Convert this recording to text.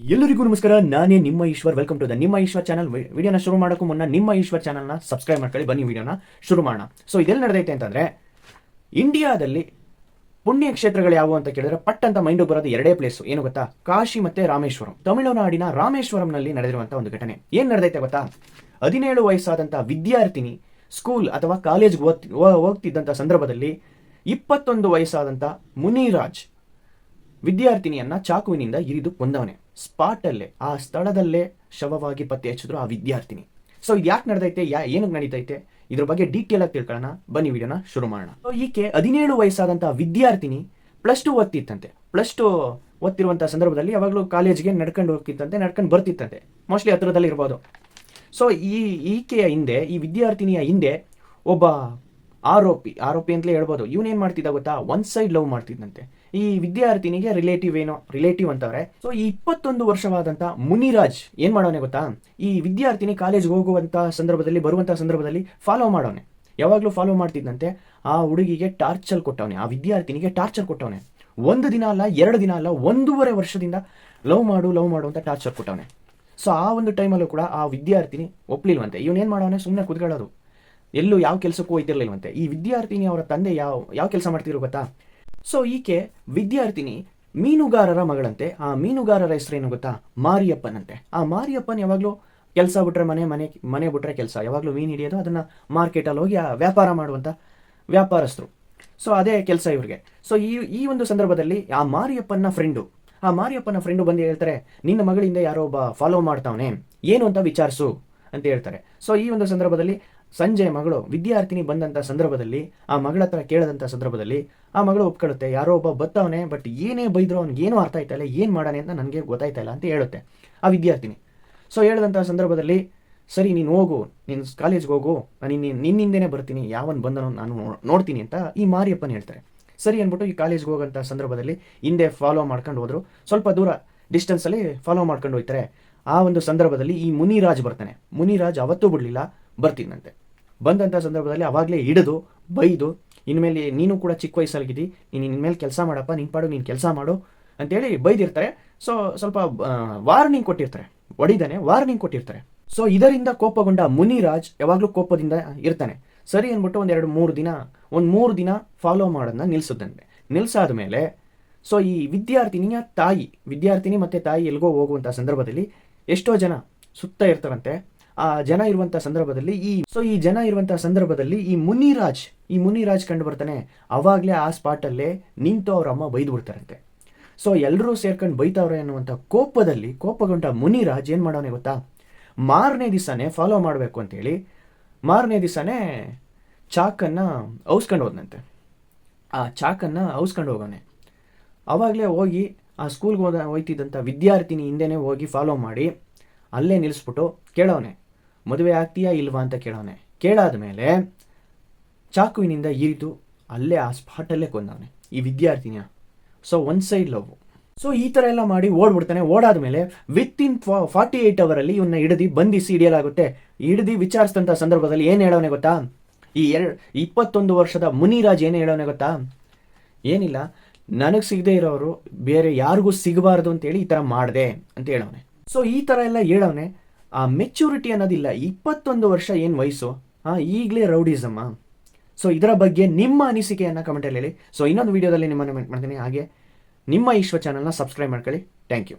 ಎಲ್ಲರಿಗೂ ನಮಸ್ಕಾರ. ನಾನೇ ನಿಮ್ಮ ಈಶ್ವರ್. ವೆಲ್ಕಮ್ ಟು ದ ನಿಮ್ಮ ಈಶ್ವರ್ ಚಾನಲ್ ವಿಡಿಯೋನ ಶುರು ಮಾಡೋಕ್ಕೂ ಮುನ್ನ ನಿಮ್ಮ ಈಶ್ವರ್ ಚಾನಲ್ನ ಸಬ್ಸ್ಕ್ರೈಬ್ ಮಾಡ್ಕೊಳ್ಳಿ. ಬನ್ನಿ ವಿಡಿಯೋನ ಶುರು ಮಾಡೋಣ. ಸೊ ಇದೆಲ್ಲ ನಡೆದೈತೆ ಅಂತಂದ್ರೆ ಇಂಡಿಯಾದಲ್ಲಿ ಪುಣ್ಯ ಕ್ಷೇತ್ರಗಳು ಯಾವುವು ಅಂತ ಕೇಳಿದ್ರೆ ಪಟ್ ಅಂತ ಮೈಂಡ್ ಬರೋದು ಎರಡೇ ಪ್ಲೇಸ್ ಏನು ಗೊತ್ತಾ? ಕಾಶಿ ಮತ್ತೆ ರಾಮೇಶ್ವರಂ. ತಮಿಳುನಾಡಿನ ರಾಮೇಶ್ವರಂನಲ್ಲಿ ನಡೆದಿರುವಂತ ಒಂದು ಘಟನೆ. ಏನ್ ನಡೆದೈತೆ ಗೊತ್ತಾ? ಹದಿನೇಳು ವಯಸ್ಸಾದಂತಹ ವಿದ್ಯಾರ್ಥಿನಿ ಸ್ಕೂಲ್ ಅಥವಾ ಕಾಲೇಜ್ಗೆ ಗೆ ಹೋಗ್ತಿದ್ದಂಥ ಸಂದರ್ಭದಲ್ಲಿ ಇಪ್ಪತ್ತೊಂದು ವಯಸ್ಸಾದಂಥ ಮುನಿರಾಜ್ ವಿದ್ಯಾರ್ಥಿನಿಯನ್ನ ಚಾಕುವಿನಿಂದ ಇರಿದು ಕೊಂದವನೆ. ಸ್ಪಾಟ್ ಅಲ್ಲೇ ಆ ಸ್ಥಳದಲ್ಲೇ ಶವವಾಗಿ ಪತ್ತೆ ಹಚ್ಚಿದ್ರು ಆ ವಿದ್ಯಾರ್ಥಿನಿ. ಸೊ ಇದು ಯಾಕೆ ನಡೆದೈತೆ? ಯಾ, ಏನಕ್ಕೆ ನಡೀತೈತೆ? ಇದ್ರ ಬಗ್ಗೆ ಡೀಟೇಲ್ ಆಗಿ ತಿಳ್ಕೊಳ್ಳೋಣ. ಬನ್ನಿ ವಿಡಿಯೋನ ಶುರು ಮಾಡೋಣ. ಸೊ ಈಕೆ ಹದಿನೇಳು ವಯಸ್ಸಾದಂಥ ವಿದ್ಯಾರ್ಥಿನಿ ಪ್ಲಸ್ ಟು ಓದ್ತಿತ್ತಂತೆ. ಪ್ಲಸ್ ಟು ಓದ್ತಿರುವಂಥ ಸಂದರ್ಭದಲ್ಲಿ ಯಾವಾಗಲೂ ಕಾಲೇಜ್ಗೆ ನಡ್ಕೊಂಡು ಹೋಗ್ತಿತ್ತಂತೆ, ನಡ್ಕೊಂಡು ಬರ್ತಿತ್ತಂತೆ. ಮೋಸ್ಟ್ಲಿ ಹತ್ರದಲ್ಲಿ ಇರ್ಬೋದು. ಸೊ ಈ, ಈಕೆಯ ಹಿಂದೆ, ಈ ವಿದ್ಯಾರ್ಥಿನಿಯ ಹಿಂದೆ ಒಬ್ಬ ಆರೋಪಿ ಆರೋಪಿ ಅಂತಲೇ ಹೇಳ್ಬೋದು. ಇವನೇನು ಮಾಡ್ತಿದ್ದ ಗೊತ್ತಾ? ಒನ್ ಸೈಡ್ ಲವ್ ಮಾಡ್ತಿದ್ದಂತೆ ಈ ವಿದ್ಯಾರ್ಥಿನಿಗೆ ರಿಲೇಟಿವ್ ಏನೋ ರಿಲೇಟಿವ್ ಅಂತವ್ರೆ. ಸೊ ಈ ಇಪ್ಪತ್ತೊಂದು ವರ್ಷವಾದಂತ ಮುನಿರಾಜ್ ಏನ್ ಮಾಡೋನೆ ಗೊತ್ತಾ? ಈ ವಿದ್ಯಾರ್ಥಿನಿ ಕಾಲೇಜ್ಗೆ ಹೋಗುವಂತ ಸಂದರ್ಭದಲ್ಲಿ, ಬರುವಂತ ಸಂದರ್ಭದಲ್ಲಿ ಫಾಲೋ ಮಾಡೋನೆ. ಯಾವಾಗಲೂ ಫಾಲೋ ಮಾಡ್ತಿದ್ದಂತೆ ಆ ಹುಡುಗಿಗೆ ಟಾರ್ಚರ್ ಕೊಟ್ಟವನೆ, ಆ ವಿದ್ಯಾರ್ಥಿನಿಗೆ ಟಾರ್ಚರ್ ಕೊಟ್ಟವನೆ. ಒಂದು ದಿನ ಅಲ್ಲ, ಎರಡು ದಿನ ಅಲ್ಲ, ಒಂದೂವರೆ ವರ್ಷದಿಂದ ಲವ್ ಮಾಡು ಲವ್ ಮಾಡು ಅಂತ ಟಾರ್ಚರ್ ಕೊಟ್ಟವನೆ. ಸೊ ಆ ಒಂದು ಟೈಮಲ್ಲೂ ಕೂಡ ಆ ವಿದ್ಯಾರ್ಥಿನಿ ಒಪ್ಲಿಲ್ವಂತೆ. ಇವನೇನ್ ಮಾಡೋನೆ? ಸುಮ್ಮನೆ ಕುತ್ಕೊಳ್ಳೋದು. ಎಲ್ಲೂ ಯಾವ ಕೆಲಸಕ್ಕೂ ಹೋಯ್ತಿರ್ಲಿಲ್ವಂತೆ. ಈ ವಿದ್ಯಾರ್ಥಿನಿ ಅವರ ತಂದೆ ಯಾವ ಯಾವ ಕೆಲಸ ಮಾಡ್ತಿರೋ ಗೊತ್ತಾ? ಸೊ ಈಕೆ ವಿದ್ಯಾರ್ಥಿನಿ, ಮೀನುಗಾರರ ಮಗಳಂತೆ. ಆ ಮೀನುಗಾರರ ಹೆಸರೇನು ಗೊತ್ತಾ? ಮಾರಿಯಪ್ಪನಂತೆ. ಆ ಮಾರಿಯಪ್ಪನ್ ಯಾವಾಗಲೂ ಕೆಲಸ ಬಿಟ್ರೆ ಮನೆ ಮನೆ ಮನೆ ಬಿಟ್ರೆ ಕೆಲಸ. ಯಾವಾಗಲೂ ಮೀನು ಹಿಡಿಯೋದು, ಅದನ್ನ ಮಾರ್ಕೆಟಲ್ಲಿ ಹೋಗಿ ಆ ವ್ಯಾಪಾರ ಮಾಡುವಂಥ ವ್ಯಾಪಾರಸ್ಥರು. ಸೊ ಅದೇ ಕೆಲಸ ಇವ್ರಿಗೆ. ಸೊ ಈ ಈ ಒಂದು ಸಂದರ್ಭದಲ್ಲಿ ಆ ಮಾರಿಯಪ್ಪನ ಫ್ರೆಂಡು ಆ ಮಾರಿಯಪ್ಪನ ಫ್ರೆಂಡು ಬಂದು ಹೇಳ್ತಾರೆ, ನಿನ್ನ ಮಗಳಿಂದ ಯಾರೋ ಒಬ್ಬ ಫಾಲೋ ಮಾಡ್ತಾವನೆ. ಏನು ಅಂತ ವಿಚಾರಿಸು. ಅಂತ ಹೇಳ್ತಾರೆ. ಸೊ ಈ ಒಂದು ಸಂದರ್ಭದಲ್ಲಿ ಸಂಜೆ ಮಗಳು ವಿದ್ಯಾರ್ಥಿನಿ ಬಂದಂತ ಸಂದರ್ಭದಲ್ಲಿ, ಆ ಮಗಳ ಹತ್ರ ಕೇಳದಂತ ಸಂದರ್ಭದಲ್ಲಿ ಆ ಮಗಳು ಒಪ್ಕೊಳ್ಳುತ್ತೆ, ಯಾರೋ ಒಬ್ಬ ಬತ್ತವನೇ ಬಟ್ ಏನೇ ಬೈದ್ರು ಅವ್ನಿಗೆ ಏನೂ ಅರ್ಥ ಆಯ್ತಾ ಇಲ್ಲ, ಏನು ಮಾಡಾನೆ ಅಂತ ನನಗೆ ಗೊತ್ತಾಯ್ತಾ ಇಲ್ಲ ಅಂತ ಹೇಳುತ್ತೆ ಆ ವಿದ್ಯಾರ್ಥಿನಿ. ಸೊ ಹೇಳಿದಂಥ ಸಂದರ್ಭದಲ್ಲಿ, ಸರಿ, ನೀನು ಹೋಗು, ನೀನು ಕಾಲೇಜ್ಗೆ ಹೋಗು, ನಾನು ನಿನ್ನ, ನಿನ್ನಿಂದನೇ ಬರ್ತೀನಿ, ಯಾವನ್ ಬಂದನೋ ನಾನು ನೋಡ್ತೀನಿ ಅಂತ ಈ ಮಾರಿಯಪ್ಪನ ಹೇಳ್ತಾರೆ. ಸರಿ ಅಂದ್ಬಿಟ್ಟು ಈ ಕಾಲೇಜ್ಗೆ ಹೋಗೋಂಥ ಸಂದರ್ಭದಲ್ಲಿ ಹಿಂದೆ ಫಾಲೋ ಮಾಡ್ಕೊಂಡು ಹೋದ್ರು. ಸ್ವಲ್ಪ ದೂರ ಡಿಸ್ಟೆನ್ಸಲ್ಲಿ ಫಾಲೋ ಮಾಡ್ಕೊಂಡು ಹೋಗ್ತಾರೆ ಆ ಒಂದು ಸಂದರ್ಭದಲ್ಲಿ ಈ ಮುನಿರಾಜ್ ಬರ್ತಾನೆ. ಮುನಿರಾಜ್ ಅವತ್ತೂ ಬಿಡಲಿಲ್ಲ. ಬರ್ತೀನಂತೆ. ಬಂದಂಥ ಸಂದರ್ಭದಲ್ಲಿ ಅವಾಗಲೇ ಹಿಡಿದು, ಬೈದು, ಇನ್ಮೇಲೆ ನೀನು ಕೂಡ ಚಿಕ್ಕ ವಯಸ್ಸಲ್ಲಿದ್ದಿ, ನೀನು ಇನ್ಮೇಲೆ ಕೆಲಸ ಮಾಡಪ್ಪ ನಿನ್ನ ಪಾಡು, ನೀನು ಕೆಲಸ ಮಾಡು ಅಂತೇಳಿ ಬೈದಿರ್ತಾರೆ. ಸೊ ಸ್ವಲ್ಪ ವಾರ್ನಿಂಗ್ ಕೊಟ್ಟಿರ್ತಾರೆ. ಒಡಿದಾನೆ ವಾರ್ನಿಂಗ್ ಕೊಟ್ಟಿರ್ತಾರೆ. ಸೊ ಇದರಿಂದ ಕೋಪಗೊಂಡ ಮುನಿರಾಜ್ ಯಾವಾಗಲೂ ಕೋಪದಿಂದ ಇರ್ತಾನೆ. ಸರಿ ಅಂದ್ಬಿಟ್ಟು ಒಂದೆರಡು ಮೂರು ದಿನ, ಒಂದು ಮೂರು ದಿನ ಫಾಲೋ ಮಾಡೋದನ್ನ ನಿಲ್ಸುತ್ತಂತೆ. ನಿಲ್ಸಾದ ಮೇಲೆ ಸೊ ಈ ವಿದ್ಯಾರ್ಥಿನಿಯ ತಾಯಿ, ವಿದ್ಯಾರ್ಥಿನಿ ಮತ್ತು ತಾಯಿ ಎಲ್ಗೋ ಹೋಗುವಂಥ ಸಂದರ್ಭದಲ್ಲಿ ಎಷ್ಟೋ ಜನ ಸುತ್ತ ಇರ್ತಾರಂತೆ. ಜನ ಇರುವಂತ ಸಂದರ್ಭದಲ್ಲಿ ಈ ಸೊ ಈ ಜನ ಇರುವಂತ ಸಂದರ್ಭದಲ್ಲಿ ಈ ಮುನಿರಾಜ್ ಈ ಮುನಿರಾಜ್ ಕಂಡು ಬರ್ತಾನೆ ಅವಾಗ್ಲೇ ಆ ಸ್ಪಾಟ್ ಅಲ್ಲೇ ನಿಂತು ಅವ್ರ ಅಮ್ಮ ಬೈದು ಬಿಡ್ತಾರಂತೆ. ಸೊ ಎಲ್ಲರೂ ಸೇರ್ಕೊಂಡು ಬೈತಾವ್ರೆ ಅನ್ನುವಂಥ ಕೋಪದಲ್ಲಿ ಕೋಪಗೊಂಡ ಮುನಿರಾಜ್ ಏನ್ ಮಾಡೋನೆ ಗೊತ್ತಾ? ಮಾರನೇ ದಿವಸನೇ ಫಾಲೋ ಮಾಡಬೇಕು ಅಂತೇಳಿ, ಮಾರನೇ ದಿವಸನೇ ಚಾಕನ್ನ ಔಸ್ಕೊಂಡು ಹೋದ್ನಂತೆ. ಆ ಚಾಕನ್ನ ಔಸ್ಕೊಂಡು ಹೋಗೋನೆ ಅವಾಗ್ಲೇ ಹೋಗಿ ಆ ಸ್ಕೂಲ್ಗೆ ಹೋದ ಹೋಯ್ತಿದ್ದಂಥ ವಿದ್ಯಾರ್ಥಿನಿ ಹಿಂದೆನೇ ಹೋಗಿ ಫಾಲೋ ಮಾಡಿ, ಅಲ್ಲೇ ನಿಲ್ಲಿಸ್ಬಿಟ್ಟು ಕೇಳೋನೆ ಮದುವೆ ಆಗ್ತೀಯಾ ಇಲ್ವಾ ಅಂತ ಕೇಳೋನೆ. ಕೇಳಾದ ಮೇಲೆ ಚಾಕುವಿನಿಂದ ಇರಿದು ಅಲ್ಲೇ ಆ ಸ್ಪಾಟಲ್ಲೇ ಕೊಂದವನೆ. ಈ ವಿದ್ಯಾರ್ಥಿನಿಯ. So one side love so ಈ ಥರ ಎಲ್ಲ ಮಾಡಿ ಓಡ್ಬಿಡ್ತಾನೆ. ಓಡಾದ್ಮೇಲೆ ವಿತ್ ಇನ್ ಫಾರ್ಟಿ ಏಟ್ ಅವರಲ್ಲಿ ಇವನ್ನ ಹಿಡಿದು ಬಂಧಿಸಿ ಹಿಡಿಯಲಾಗುತ್ತೆ. ಹಿಡಿದು ವಿಚಾರಿಸಿದಂಥ ಸಂದರ್ಭದಲ್ಲಿ ಏನು ಹೇಳೋನೆ ಗೊತ್ತಾ? ಈ ಎರಡು, ಇಪ್ಪತ್ತೊಂದು ವರ್ಷದ ಮುನಿರಾಜ್ ಏನು ಹೇಳೋನೆ ಗೊತ್ತಾ? ಏನಿಲ್ಲ. ನನಗೆ ಸಿಗದೆ ಇರೋರು ಬೇರೆ ಯಾರಿಗೂ ಸಿಗಬಾರ್ದು ಅಂತೇಳಿ ಈ ಥರ ಮಾಡಿದೆ ಅಂತ ಹೇಳೋನೆ. ಸೊ ಈ ಥರ ಎಲ್ಲ ಹೇಳೋನೆ. ಆ ಮೆಚ್ಯೂರಿಟಿ ಅನ್ನೋದಿಲ್ಲ, ಇಪ್ಪತ್ತೊಂದು ವರ್ಷ ಏನು ವಯಸ್ಸು? ಹಾಂ ಈಗಲೇ ರೌಡಿಸಮ್ಮ ಸೊ ಇದರ ಬಗ್ಗೆ ನಿಮ್ಮ ಅನಿಸಿಕೆಯನ್ನು ಕಮೆಂಟಲ್ಲಿ ಹೇಳಿ. ಸೊ ಇನ್ನೊಂದು ವಿಡಿಯೋದಲ್ಲಿ ನಿಮ್ಮನ್ನು ಮಾಡ್ತೀನಿ. ಹಾಗೆ ನಿಮ್ಮ ಈಶ್ವ ಚಾನಲ್ನ ಸಬ್ಸ್ಕ್ರೈಬ್ ಮಾಡ್ಕೊಳ್ಳಿ. Thank you